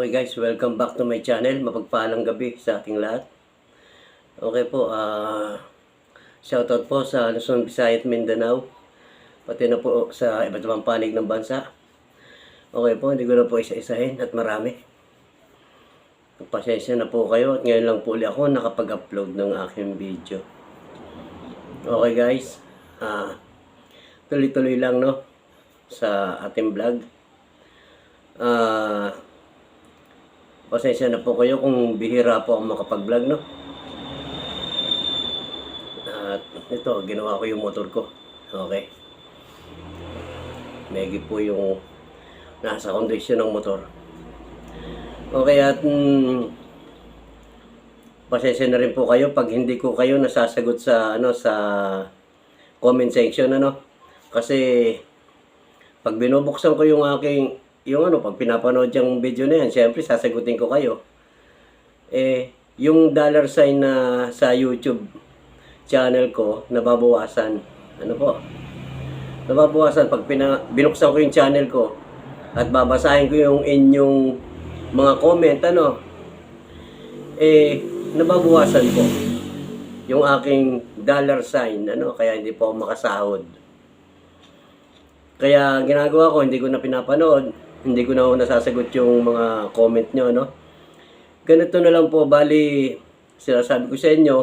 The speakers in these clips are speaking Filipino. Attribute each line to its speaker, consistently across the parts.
Speaker 1: Okay guys, welcome back to my channel. Mapagpalang gabi sa ating lahat. Okay po, ah shoutout po sa Luzon, Visayas, Mindanao. Pati na po sa iba't ibang panig ng bansa. Okay po, hindi ko na po isa-isahin at marami. Pasensya na po kayo at ngayon lang po ulit ako nakapag-upload ng aking video. Okay guys, ah tuloy-tuloy lang no sa ating vlog. Ah Pasensya na po kayo kung bihira po ako makapag-vlog, no? At ito, ginawa ko yung motor ko. Okay. Megi po yung nasa kondisyon ng motor. Okay, at mm, pasensya na rin po kayo pag hindi ko kayo nasasagot sa ano sa comment section ano kasi pag binubuksan ko yung aking yung ano pag pinapanood yung video na yan syempre sasagutin ko kayo. Eh yung dollar sign na sa YouTube channel ko nababawasan. Ano po? Nababawasan pag pina, binuksan ko yung channel ko at babasahin ko yung inyong mga comment ano? Eh nababawasan po yung aking dollar sign ano? Kaya hindi po ako makasahod. Kaya ginagawa ko hindi ko na pinapanood hindi ko na ako nasasagot yung mga comment nyo no? Ganito na lang po bali sinasabi ko sa inyo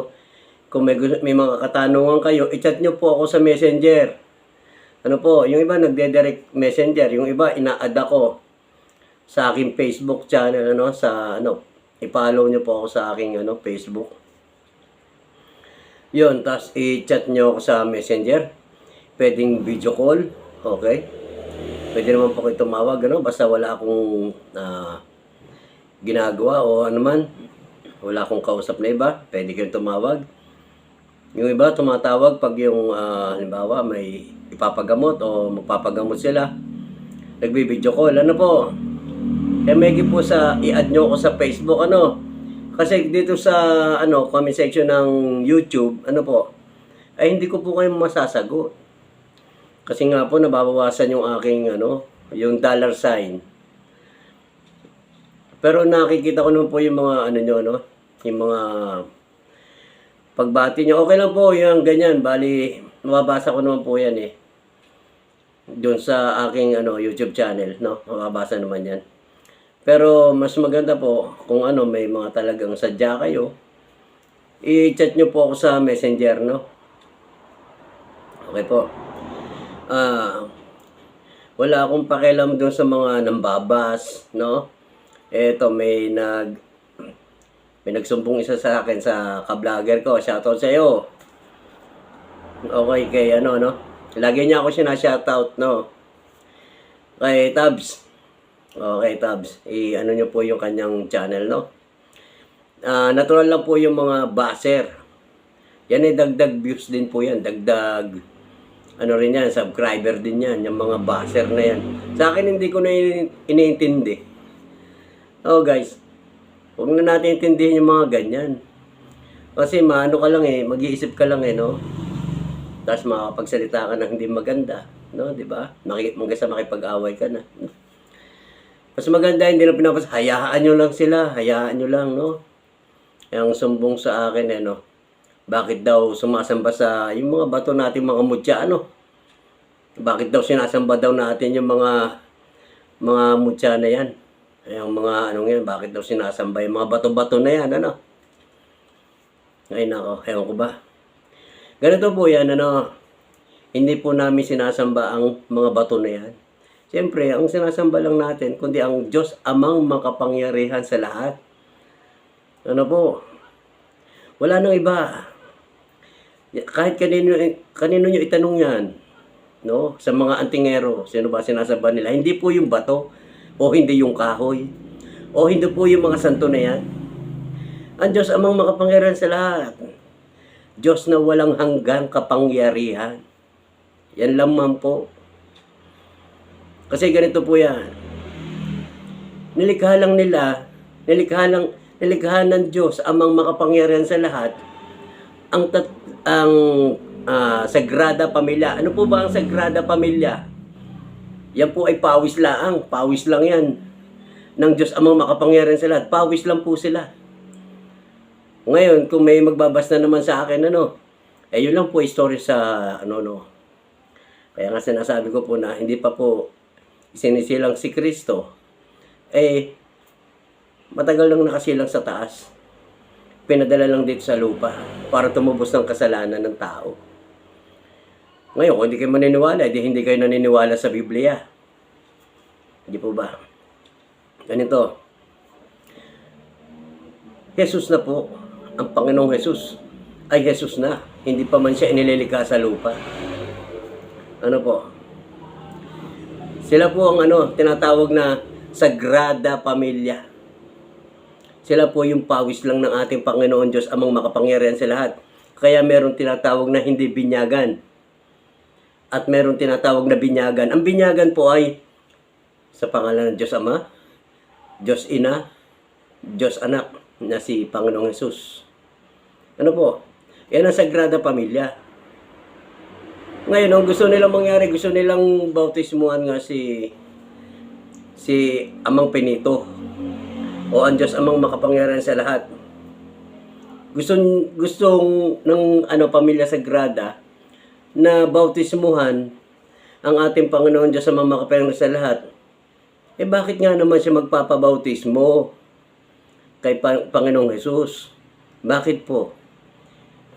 Speaker 1: kung may, may mga katanungan kayo i-chat nyo po ako sa messenger. Ano po yung iba nagde-direct messenger yung iba ina-add ako sa aking Facebook channel ano sa ano i-follow nyo po ako sa aking ano Facebook. Yun tapos i-chat nyo ako sa messenger. Pwedeng video call okay pwede naman po kayo tumawag ano? Basta wala akong ah, ginagawa o ano man. Wala akong kausap na iba. Pwede kayong tumawag. Yung iba tumatawag pag yung ah, halimbawa may ipapagamot o magpapagamot sila. Nagbibideo call. Ano po? Kaya may po sa i-add nyo ako sa Facebook ano? Kasi dito sa ano comment section ng YouTube ano po? Ay hindi ko po kayo masasagot kasi nga po nababawasan yung aking ano yung dollar sign. Pero nakikita ko naman po yung mga ano nyo no? Yung mga pagbati nyo. Okay lang po yung ganyan. Bali mababasa ko naman po yan eh. Doon sa aking ano YouTube channel no? Mababasa naman yan. Pero mas maganda po kung ano may mga talagang sadya kayo i-chat nyo po ako sa messenger no? Okay po ah wala akong pakialam doon sa mga nambabas no eto may nag may nagsumbong isa sa akin sa ka-vlogger ko shoutout sa iyo okay kay ano no lagi niya ako sina-shoutout no kay Tabs Okay, Tabs. I-ano nyo po yung kanyang channel, no? Ah, natural lang po yung mga baser. Yan ay dagdag views din po yan. Dagdag, ano rin yan, subscriber din yan. Yung mga baser na yan. Sa akin, hindi ko na ini- iniintindi. Oh, guys. Huwag na natin intindihin yung mga ganyan. Kasi maano ka lang eh, mag-iisip ka lang eh, no? Tapos makakapagsalita ka ng hindi maganda, no? Di ba? Hanggang sa makipag-away ka na. Mas maganda hindi na pinapas, hayaan nyo lang sila, hayaan nyo lang, no? Ang sumbong sa akin, eh, no? Bakit daw sumasamba sa yung mga bato natin mga mutya, ano? Bakit daw sinasamba daw natin yung mga mga mutya na yan? Yung mga ano yan, bakit daw sinasamba yung mga bato-bato na yan, ano? Ay nako, ewan ko ba? Ganito po yan, ano? Hindi po namin sinasamba ang mga bato na yan. Siyempre, ang sinasamba lang natin, kundi ang Diyos amang makapangyarihan sa lahat. Ano po? Wala nang iba. Kahit kanino, kanino nyo itanong yan, no? Sa mga antingero, sino ba sinasamba nila? Hindi po yung bato, o hindi yung kahoy, o hindi po yung mga santo na yan. Ang Diyos amang makapangyarihan sa lahat. Diyos na walang hanggang kapangyarihan. Yan lamang po. Kasi ganito po yan. Nilikha lang nila, nilikha lang, nilikha ng Diyos amang makapangyarihan sa lahat, ang tat, ang ah, Sagrada Pamilya. Ano po ba ang Sagrada Pamilya? Yan po ay pawis lang, pawis lang yan. ng Diyos amang makapangyarihan sa lahat. Pawis lang po sila. Ngayon, kung may magbabas na naman sa akin, ano, eh yun lang po story sa, ano, no. Kaya nga sinasabi ko po na hindi pa po sinisilang si Kristo, eh, matagal lang nakasilang sa taas. Pinadala lang dito sa lupa para tumubos ng kasalanan ng tao. Ngayon, kung hindi kayo maniniwala, edi hindi kayo naniniwala sa Biblia. Hindi po ba? Ganito. Jesus na po, ang Panginoong Jesus, ay Jesus na. Hindi pa man siya inililikha sa lupa. Ano po? Sila po ang ano, tinatawag na Sagrada Pamilya. Sila po yung pawis lang ng ating Panginoon Diyos amang makapangyarihan sa lahat. Kaya meron tinatawag na hindi binyagan. At meron tinatawag na binyagan. Ang binyagan po ay sa pangalan ng Diyos Ama, Diyos Ina, Diyos Anak na si Panginoong Jesus. Ano po? Yan ang Sagrada Pamilya. Ngayon, ang gusto nilang mangyari, gusto nilang bautismuhan nga si si Amang Pinito o ang Diyos Amang makapangyarihan sa lahat. Gusto gustong ng ano pamilya sagrada na bautismuhan ang ating Panginoon Diyos Amang makapangyarihan sa lahat. Eh bakit nga naman siya magpapabautismo kay Pa- Panginoong Jesus? Bakit po?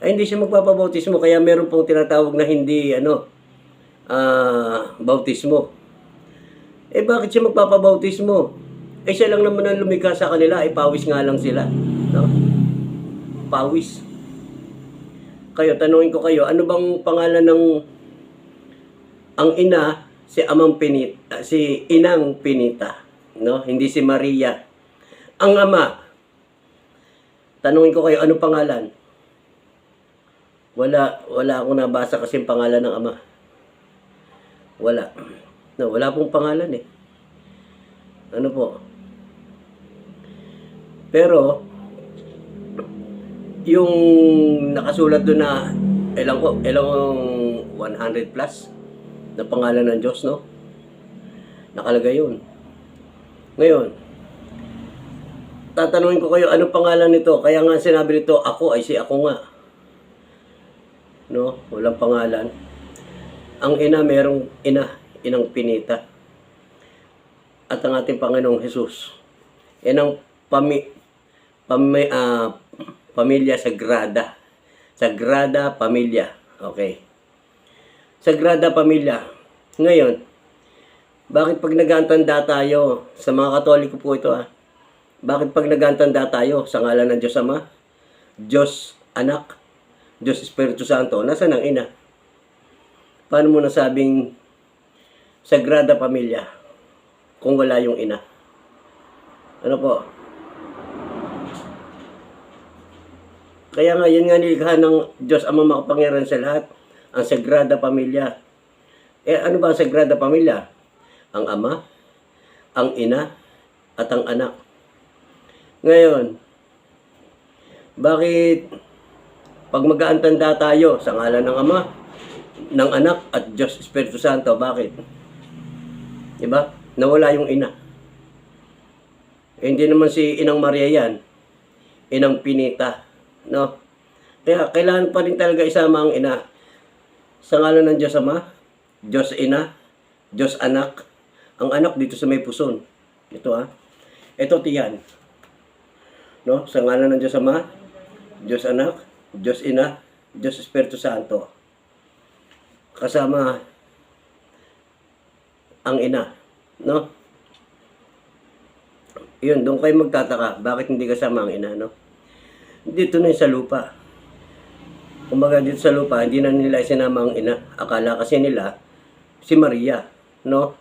Speaker 1: Ay hindi siya magpapabautismo kaya meron pong tinatawag na hindi ano ah bautismo. Eh bakit siya magpapabautismo? Eh siya lang naman ang lumikha sa kanila, eh pawis nga lang sila. No? Pawis. Kayo, tanungin ko kayo, ano bang pangalan ng ang ina si Amang Pinita, si Inang Pinita, no? Hindi si Maria. Ang ama, tanungin ko kayo, ano pangalan? Wala, wala akong nabasa kasi yung pangalan ng ama. Wala. No, wala pong pangalan eh. Ano po? Pero, yung nakasulat doon na, ilang ko, ilang 100 plus na pangalan ng Diyos, no? Nakalagay yun. Ngayon, tatanungin ko kayo, ano pangalan nito? Kaya nga sinabi nito, ako ay si ako nga. No? Walang pangalan. Ang ina, merong ina, inang pinita. At ang ating Panginoong Jesus. Yan ang pami, pami, ah, pamilya sagrada. Sagrada pamilya. Okay. Sagrada pamilya. Ngayon, bakit pag nagantanda tayo, sa mga katoliko po ito ah, bakit pag nagantanda tayo sa ngalan ng Diyos Ama, Diyos Anak, Diyos Espiritu Santo, nasa ang ina? Paano mo nasabing Sagrada Pamilya kung wala yung ina? Ano po? Kaya nga, yan nga nilikha ng Diyos Ama makapangyarihan sa lahat, ang Sagrada Pamilya. Eh, ano ba ang Sagrada Pamilya? Ang Ama, ang Ina, at ang Anak. Ngayon, bakit pag mag-aantanda tayo sa ngalan ng Ama, ng Anak at Diyos Espiritu Santo, bakit? Diba? Nawala yung ina. Eh, hindi naman si Inang Maria yan. Inang Pinita. No? Kaya kailangan pa rin talaga isama ang ina. Sa ngalan ng Diyos Ama, Diyos Ina, Diyos Anak. Ang anak dito sa may puson. Ito ha. Ito tiyan. No? Sa ngalan ng Diyos Ama, Diyos Anak, Diyos Ina, Diyos Espiritu Santo. Kasama ang ina. No? Yun, doon kayo magtataka. Bakit hindi kasama ang ina, no? Dito na sa lupa. Kumbaga dito sa lupa, hindi na nila isinama ang ina. Akala kasi nila, si Maria, no?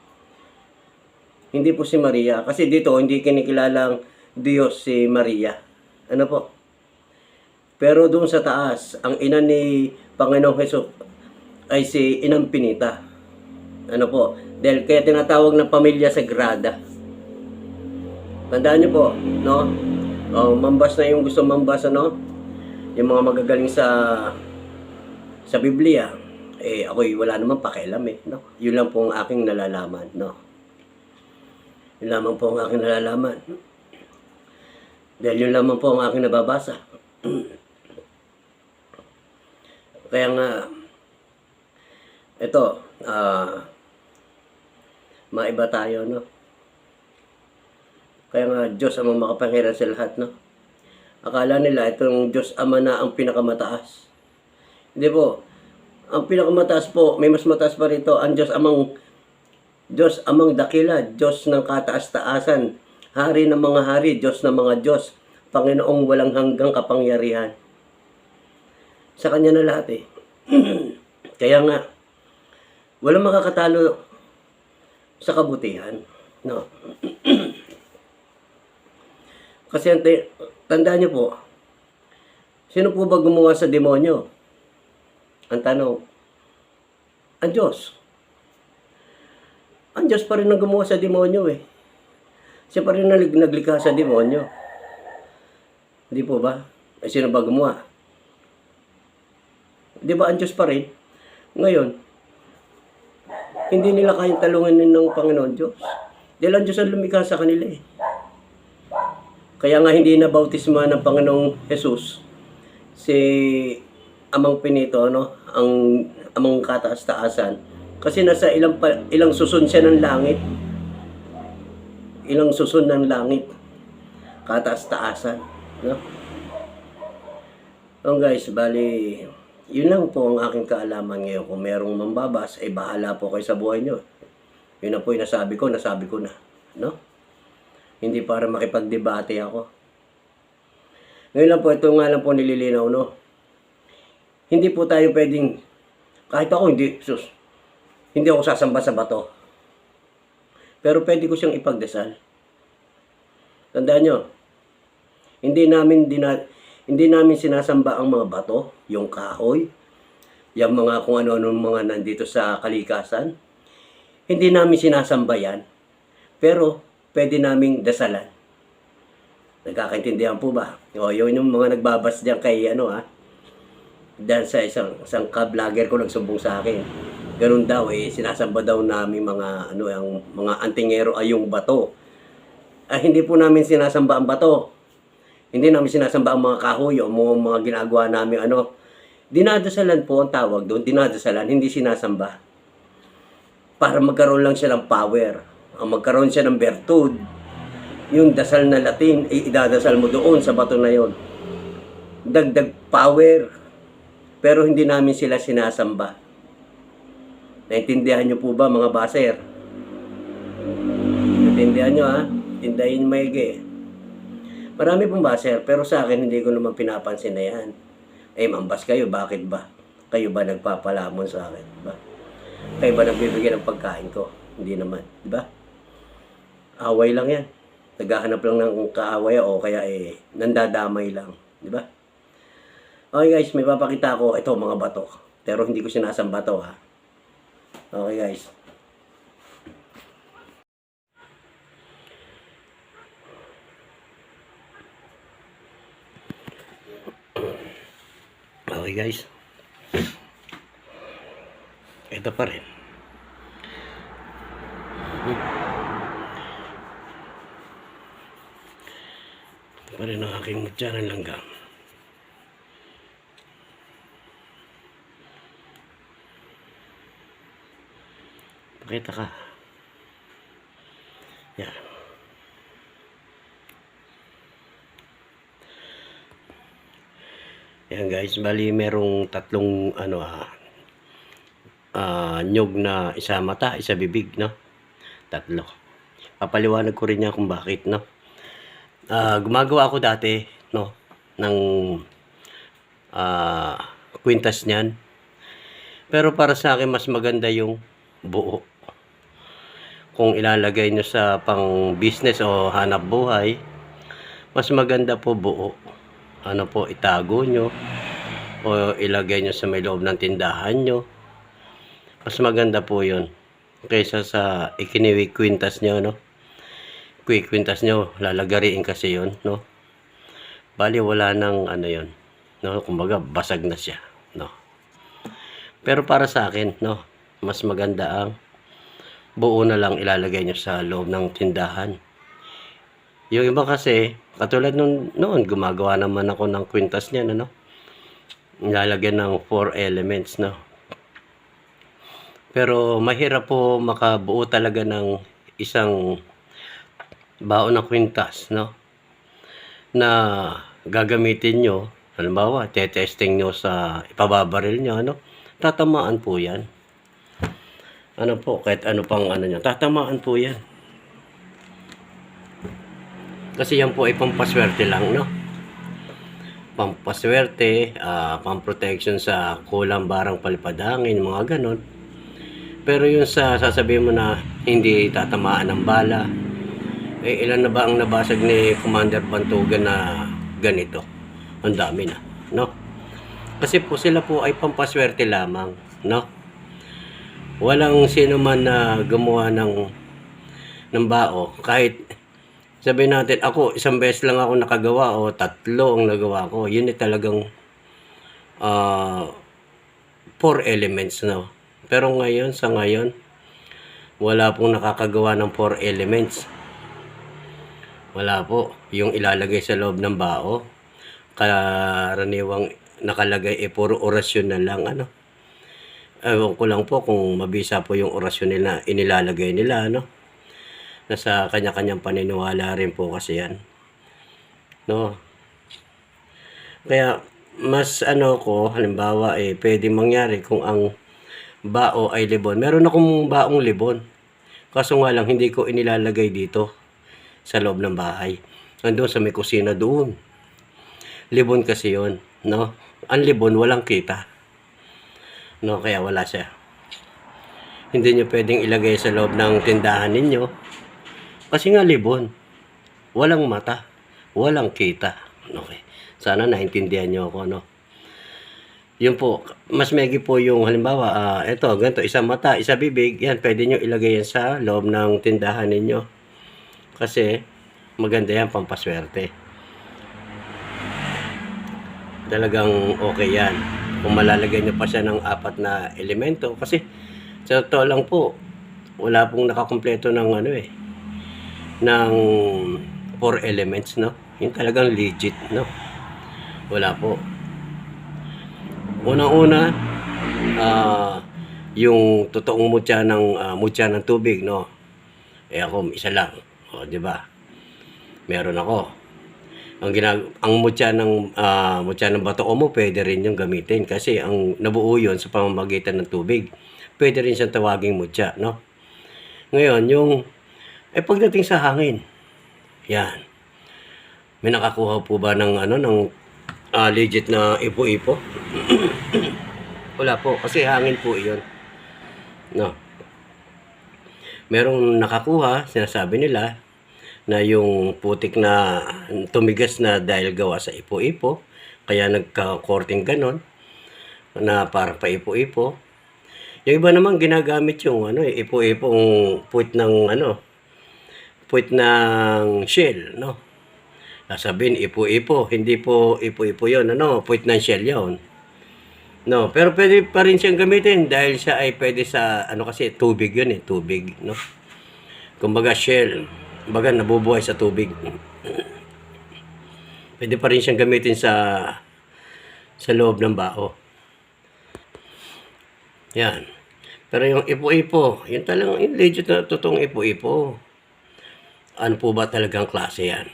Speaker 1: Hindi po si Maria. Kasi dito, hindi kinikilalang Diyos si Maria. Ano po? Pero doon sa taas, ang ina ni Panginoong Hesus ay si Inang Pinita. Ano po? Dahil kaya tinatawag na pamilya sagrada. Tandaan niyo po, no? Oh, mambas na yung gusto mambas, ano? Yung mga magagaling sa sa Biblia. Eh, ako'y wala naman pakialam eh, no? Yun lang po ang aking nalalaman, no? Yun lamang po ang aking nalalaman. Dahil yun lamang po ang aking nababasa. Kaya nga, ito, ah, maiba tayo, no? Kaya nga, Diyos ang makapangyarihan sa lahat, no? Akala nila itong Diyos Ama na ang pinakamataas. Hindi po. Ang pinakamataas po, may mas mataas pa rito, ang Diyos Amang Diyos Amang Dakila, Diyos ng kataas-taasan, Hari ng mga hari, Diyos ng mga Diyos, Panginoong walang hanggang kapangyarihan. Sa Kanya na lahat eh. Kaya nga, walang makakatalo sa kabutihan. No? Kasi tandaan niyo po, sino po ba gumawa sa demonyo? Ang tanong, ang Diyos. Ang Diyos pa rin ang gumawa sa demonyo eh. Siya pa rin nag- naglikha sa demonyo. Hindi po ba? Eh, sino ba gumawa? Di ba ang Diyos pa rin? Ngayon, hindi nila kayang talungan ng Panginoon Diyos. Dahil ang Diyos ang lumikha sa kanila eh. Kaya nga hindi na bautisma ng Panginoong Jesus si Amang Pinito, no? Ang amang kataas-taasan. Kasi nasa ilang ilang susun siya ng langit. Ilang susun ng langit. Kataas-taasan, no? So guys, bali, yun lang po ang aking kaalaman ngayon. Kung merong mambabas, ay bahala po kayo sa buhay nyo. Yun na po yung nasabi ko, nasabi ko na. No? Hindi para makipagdebate ako. Ngayon lang po, ito nga lang po nililinaw, no? Hindi po tayo pwedeng, kahit ako hindi, sus, hindi ako sasamba sa bato. Pero pwede ko siyang ipagdasal. Tandaan nyo, hindi namin dina, hindi namin sinasamba ang mga bato, yung kahoy, yung mga kung ano-ano mga nandito sa kalikasan. Hindi namin sinasamba yan. Pero pwede naming dasalan. Nagkakaintindihan po ba? O, yun yung mga nagbabas diyan kay ano ha. Dahil sa isang, isang ka-vlogger ko nagsumbong sa akin. Ganun daw eh, sinasamba daw namin mga ano ang mga antingero ay yung bato. Ay hindi po namin sinasamba ang bato. Hindi namin sinasamba ang mga kahoy o mga, mga ginagawa namin ano. Dinadasalan po ang tawag doon, dinadasalan, hindi sinasamba. Para magkaroon lang siya ng power. Magkaroon siya ng bertud. Yung dasal na Latin, ay idadasal mo doon sa bato na yon. Dagdag power. Pero hindi namin sila sinasamba. Naintindihan niyo po ba mga baser? Naintindihan niyo ha? Tindahin maigi. Marami pong baser, pero sa akin hindi ko naman pinapansin na yan. Eh, mambas kayo, bakit ba? Kayo ba nagpapalamon sa akin? Ba? Kayo ba nagbibigay ng pagkain ko? Hindi naman, di ba? Away lang yan. Naghahanap lang ng kaaway o kaya eh, nandadamay lang. Di ba? Okay guys, may papakita ako. Ito, mga bato. Pero hindi ko sinasamba to ha. Okay guys. Okay guys. Ito pa rin. Ito pa rin ang aking channel langgam. Pakita ka. Yan. Yan guys, bali merong tatlong ano ah ah, nyog na isa mata, isa bibig, no? Tatlo. Papaliwanag ko rin niya kung bakit, no? Ah, gumagawa ako dati, no, ng ah kwintas niyan. Pero para sa akin mas maganda yung buo. Kung ilalagay nyo sa pang business o hanap buhay, mas maganda po buo. Ano po, itago nyo o ilagay nyo sa may loob ng tindahan nyo. Mas maganda po yun kaysa sa ikiniwi kwintas nyo, no? Quick kwintas nyo, lalagariin kasi yun, no? Bali, wala nang ano yun. No? Kumbaga, basag na siya, no? Pero para sa akin, no? Mas maganda ang buo na lang ilalagay nyo sa loob ng tindahan. Yung iba kasi, katulad nung noon, gumagawa naman ako ng kwintas niyan, ano? Nilalagyan ng four elements, no? Pero mahirap po makabuo talaga ng isang baon na kwintas, no? Na gagamitin nyo, halimbawa, testing nyo sa ipababaril nyo, ano? Tatamaan po yan. Ano po, kahit ano pang ano nyo, tatamaan po yan. Kasi yan po ay pampaswerte lang, no? Pampaswerte, ah, pamprotection sa kulang barang palipadangin, mga ganon. Pero yung sa sasabihin mo na hindi tatamaan ng bala, eh ilan na ba ang nabasag ni Commander Bantugan na ganito? Ang dami na, no? Kasi po sila po ay pampaswerte lamang, no? Walang sino man na gumawa ng ng bao kahit sabihin natin ako isang beses lang ako nakagawa o tatlo ang nagawa ko yun ay talagang ah four elements no pero ngayon sa ngayon wala pong nakakagawa ng four elements wala po yung ilalagay sa loob ng bao karaniwang nakalagay eh puro orasyon na lang ano ewan ko lang po kung mabisa po yung orasyon nila inilalagay nila ano nasa kanya-kanyang paniniwala rin po kasi yan. No? Kaya, mas ano ko, halimbawa eh, pwede mangyari kung ang bao ay libon. Meron akong baong libon. Kaso nga lang, hindi ko inilalagay dito sa loob ng bahay. Nandun sa may kusina doon. Libon kasi yon no? Ang libon, walang kita. No, kaya wala siya. Hindi nyo pwedeng ilagay sa loob ng tindahan ninyo kasi nga libon. Walang mata. Walang kita. Okay. Sana naintindihan nyo ako, no? Yun po, mas megi po yung halimbawa, ah ito, ganito, isang mata, isa bibig, yan, pwede nyo ilagay yan sa loob ng tindahan ninyo. Kasi, maganda yan, pampaswerte. Talagang okay yan. Kung malalagay nyo pa siya ng apat na elemento, kasi, sa totoo lang po, wala pong nakakumpleto ng ano eh, ng four elements, no? Yung talagang legit, no? Wala po. Unang-una, ah, yung totoong mutya ng ah, mutya ng tubig, no? Eh ako, isa lang. O, di ba? Meron ako. Ang ginag ang mutya ng ah, mutya ng bato mo pwede rin yung gamitin kasi ang nabuo yun sa pamamagitan ng tubig. Pwede rin siyang tawaging mutya, no? Ngayon, yung eh pagdating sa hangin, yan. May nakakuha po ba ng ano ng ah, legit na ipo-ipo? Wala po kasi hangin po 'yon. No. Merong nakakuha, sinasabi nila na yung putik na tumigas na dahil gawa sa ipo-ipo, kaya nagka-korting ganon na para pa ipo-ipo. Yung iba naman ginagamit yung ano, eh, ipo-ipong puwit ng ano, puwit ng shell, no? Sasabihin, ipo-ipo. Hindi po ipo-ipo yun, ano? Puwit ng shell yun. No, pero pwede pa rin siyang gamitin dahil siya ay pwede sa, ano kasi, tubig yun eh, tubig, no? Kumbaga shell, kumbaga nabubuhay sa tubig. Pwede pa rin siyang gamitin sa sa loob ng bao. Yan. Pero yung ipo-ipo, yun talagang yung legit na totoong ipo-ipo. Ano po ba talagang klase yan?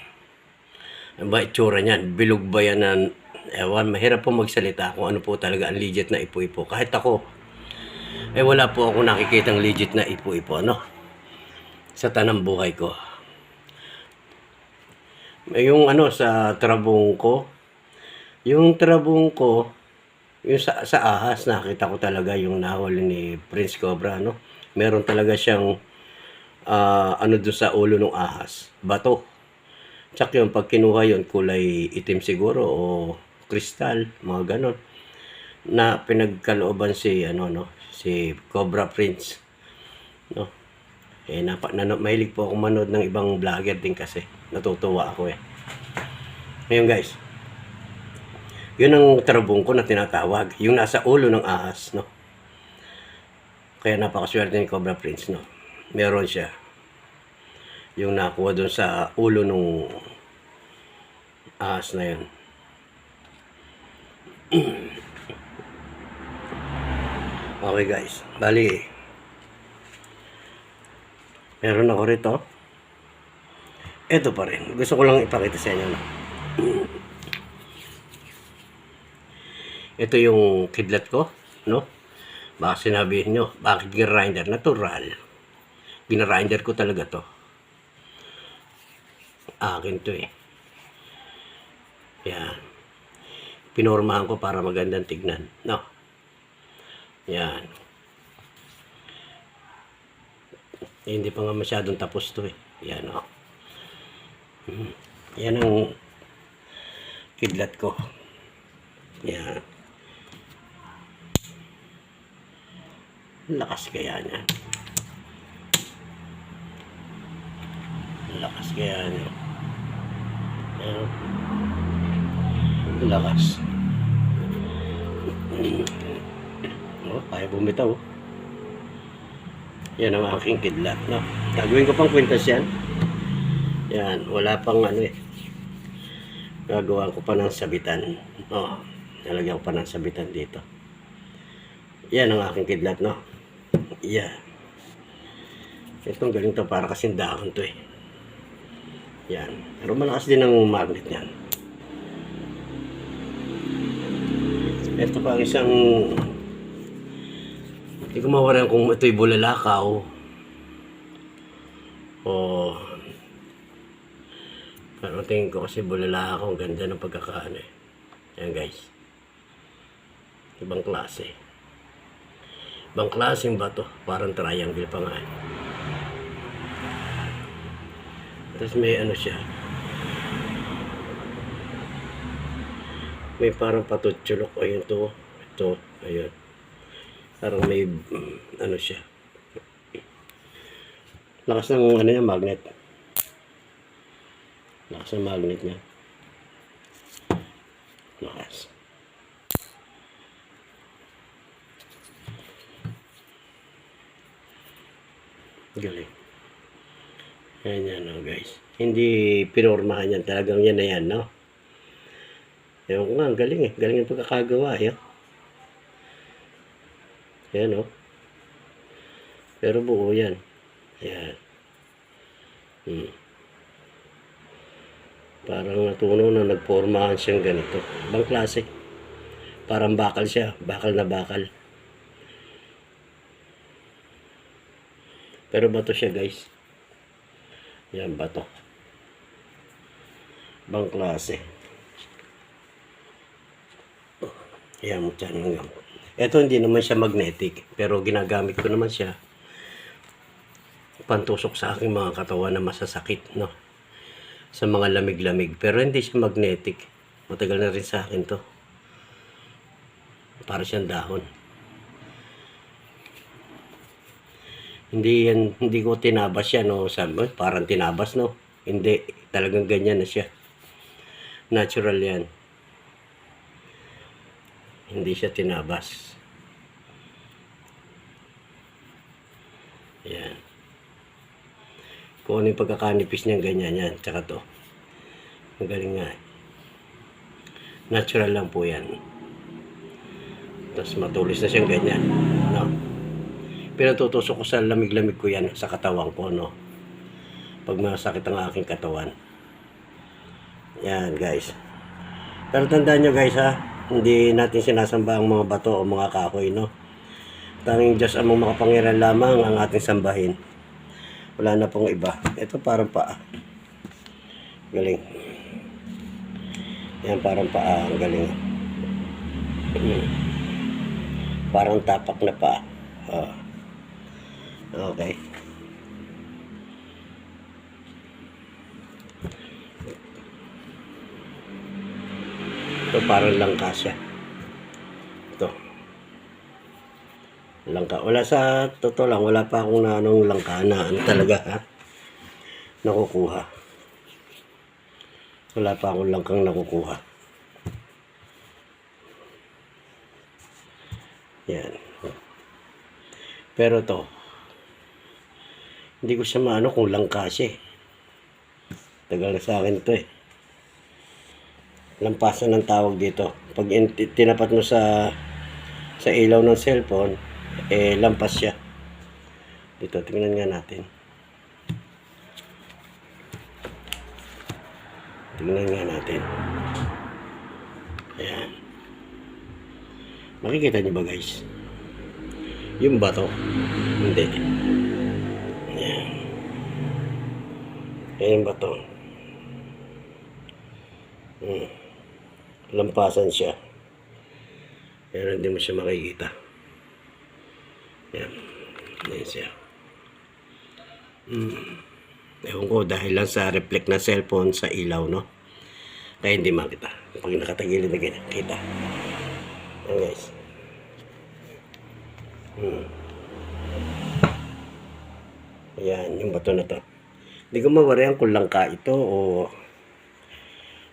Speaker 1: Ano ba itsura niyan? Bilog ba yan ng... Ewan, mahirap po magsalita kung ano po talaga ang legit na ipo-ipo. Kahit ako, eh wala po ako nakikitang legit na ipo-ipo, no? Sa tanang buhay ko. Eh, Yung ano, sa trabong ko, yung trabong ko, yung sa, sa ahas, nakita ko talaga yung nahuli ni Prince Cobra, no? Meron talaga siyang ah, ano doon sa ulo ng ahas, bato. Tsaka yung pag kinuha yun, kulay itim siguro o kristal, mga ganon. Na pinagkalooban si, ano, no, si Cobra Prince. No? Eh, napa, nano, mahilig po ako manood ng ibang vlogger din kasi. Natutuwa ako eh. Ngayon guys, yun ang tarabong ko na tinatawag. Yung nasa ulo ng ahas, no? Kaya napakaswerte ni Cobra Prince, no? meron siya. Yung nakuha doon sa ulo nung ahas na yun. Okay guys, bali meron ako rito. Ito pa rin. Gusto ko lang ipakita sa inyo. No? Ito yung kidlat ko, no? Baka sinabihin nyo, bakit ginrinder? Natural. Ginrinder ko talaga to. Akin to eh. Yan. Pinormahan ko para magandang tignan. No? Yan. Eh, hindi pa nga masyadong tapos to eh. Yan o. Hmm. Yan ang kidlat ko. Yan. Lakas kaya niya. Lakas kaya niya. Yan. Lakas. Oh, kaya bumitaw. Yan ang aking kidlat, no? Gagawin ko pang kwintas yan. Yan, wala pang ano eh. Gagawa ko pa ng sabitan. Oh, nalagyan ko pa ng sabitan dito. Yan ang aking kidlat, no? Yan. Itong galing to, para kasing dahon to eh. Yan. Pero malakas din ang magnet niyan. Ito pa ang isang hindi ko mawalan kung ito'y bulalakaw o pero tingin ko kasi bulalakaw ang ganda ng pagkakaano eh. Yan guys. Ibang klase. Ibang klaseng bato. Parang triangle pa nga eh. Tapos may ano siya. May parang patutsulok. Ayun to. Ito. Ayun. Parang may ano siya. Lakas ng ano niya, magnet. Lakas ng magnet niya. Lakas. Galing. Ayan yan, no, guys. Hindi pinormahan yan. Talagang yan na yan, no? Ewan ko nga, ang galing eh. Galing yung pagkakagawa, eh. Ayan, oh. Pero buo yan. Ayan. Hmm. Parang natunaw na nagpormahan siyang ganito. Ibang klase. Parang bakal siya. Bakal na bakal. Pero bato siya, guys. Yan, bato. Ibang klase. Ayan dyan hanggang. Ito hindi naman siya magnetic. Pero ginagamit ko naman siya pantusok sa aking mga katawan na masasakit, no? Sa mga lamig-lamig. Pero hindi siya magnetic. Matagal na rin sa akin to. Para siyang dahon. Hindi yan, hindi ko tinabas yan, no? Sabi parang tinabas, no? Hindi, talagang ganyan na siya. Natural yan. Hindi siya tinabas. Yan. Kung ano yung pagkakanipis niya, ganyan yan. Tsaka to. Magaling nga. eh. Natural lang po yan. Tapos matulis na siyang ganyan. No? Pinatutusok ko sa lamig-lamig ko yan sa katawan ko, no? Pag masakit ang aking katawan. Yan, guys. Pero tandaan nyo, guys, ha? Hindi natin sinasamba ang mga bato o mga kahoy, no? Tanging Diyos ang mga makapangyarihan lamang ang ating sambahin. Wala na pong iba. Ito parang paa. Galing. Yan parang paa. Ang galing. Hmm. Parang tapak na paa. Oh. Okay. Ito parang langka siya. Ito. Langka. Wala sa totoo lang, wala pa akong na anong langka na ano talaga ha. Nakukuha. Wala pa akong langkang nakukuha. Yan. Pero to, Hindi ko siya maano kung langka siya eh. Tagal na sa akin to eh. Lampasan ng tawag dito. Pag in- tinapat mo sa sa ilaw ng cellphone, eh lampas siya. Dito, tingnan nga natin. Tingnan nga natin. Ayan. Makikita niyo ba guys? Yung bato. Hindi. Ayan. Ayan yung bato. Lampasan siya. Pero hindi mo siya makikita. Ayan. Ayan siya. Hmm. Ewan ko dahil lang sa reflect ng cellphone sa ilaw, no? Kaya hindi makita. Pag nakatagilid na ganyan, kita. Ayan guys. Hmm. Ayan, yung bato na to. Hindi ko mawarihan kung langka ito o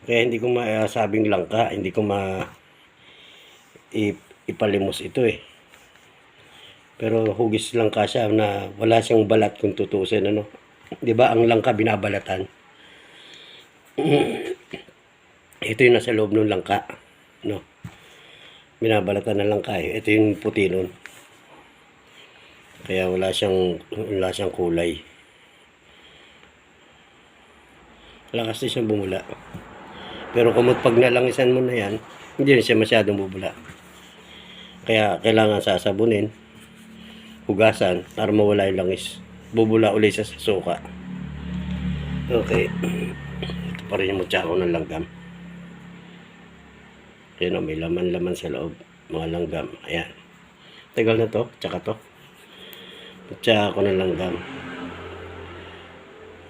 Speaker 1: kaya hindi ko masabing langka, hindi ko ma ip- ipalimos ito eh. Pero hugis langka siya na wala siyang balat kung tutusin ano. 'Di ba ang langka binabalatan? ito yung nasa loob ng langka, no. Binabalatan ng langka eh. Ito yung puti nun. Kaya wala siyang wala siyang kulay. Lakas din siyang bumula. Pero kung pag nalangisan mo na yan, hindi na siya masyadong bubula. Kaya kailangan sasabunin, hugasan, para mawala yung langis. Bubula ulit siya sa suka. Okay. Ito pa rin yung mutsako ng langgam. Ayan o, may laman-laman sa loob. Mga langgam. Ayan. Tagal na to. Tsaka to. Mutsako ng langgam.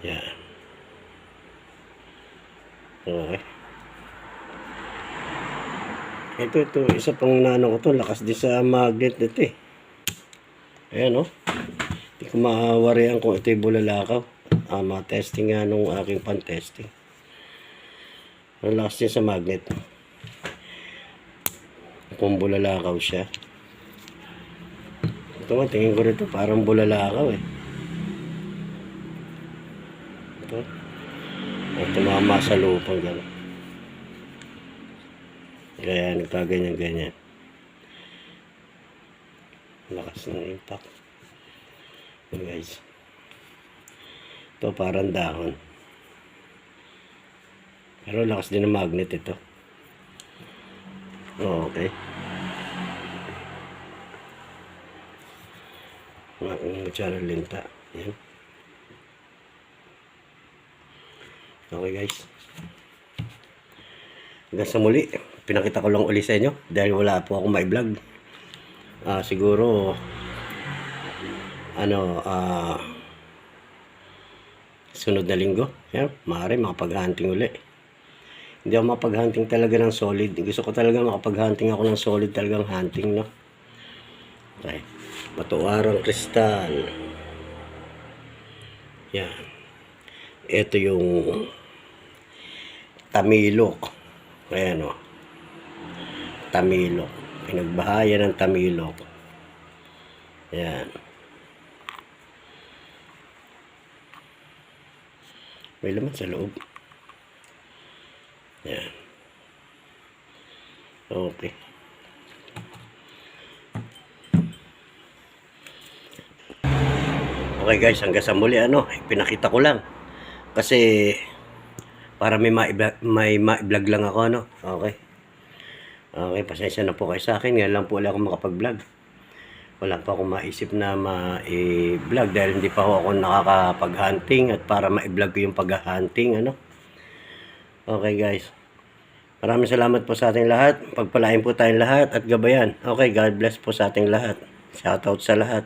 Speaker 1: Ayan. Okay. Ito, ito. Isa pang nano ko to. Lakas din sa magnet nito eh. Ayan oh. Hindi ko maawarihan kung ito yung bulalakaw. Ah, testing nga nung aking pan-testing. Lakas din sa magnet. Kung bulalakaw siya. Ito nga, tingin ko rito. Parang bulalakaw eh. Ito. Tumama sa lupa. Gano'n. Kaya nagkaganyan-ganyan. Lakas ng impact. Ito guys. Ito parang dahon. Pero lakas din ng magnet ito. Oh, okay. Ang aking mutsara linta. Yan. Okay guys. Hanggang sa muli. Pinakita ko lang uli sa inyo. Dahil wala po akong may vlog. Ah, siguro ano ah sunod na linggo. Yan maaari makapag-hunting uli. Hindi ako makapag-hunting talaga ng solid. Gusto ko talaga makapag-hunting ako ng solid talagang hunting no? Okay. Batuarang kristal. Yan. Ito yung tamilok. Ayan o tamilok. Pinagbahayan ng tamilok. Yan may laman sa loob. Yan okay. Okay guys. Hanggang sa muli ano pinakita ko lang. Kasi para may ma-vlog may ma-vlog lang ako ano. Okay Okay, pasensya na po kayo sa akin. Ngayon lang po ulit ako makapag-vlog. Wala pa akong maisip na ma-vlog dahil hindi pa ako nakakapag-hunting at para ma-vlog ko yung pag-hunting. Ano? Okay guys. Maraming salamat po sa ating lahat. Pagpalain po tayong lahat at gabayan. Okay, God bless po sa ating lahat. Shoutout sa lahat.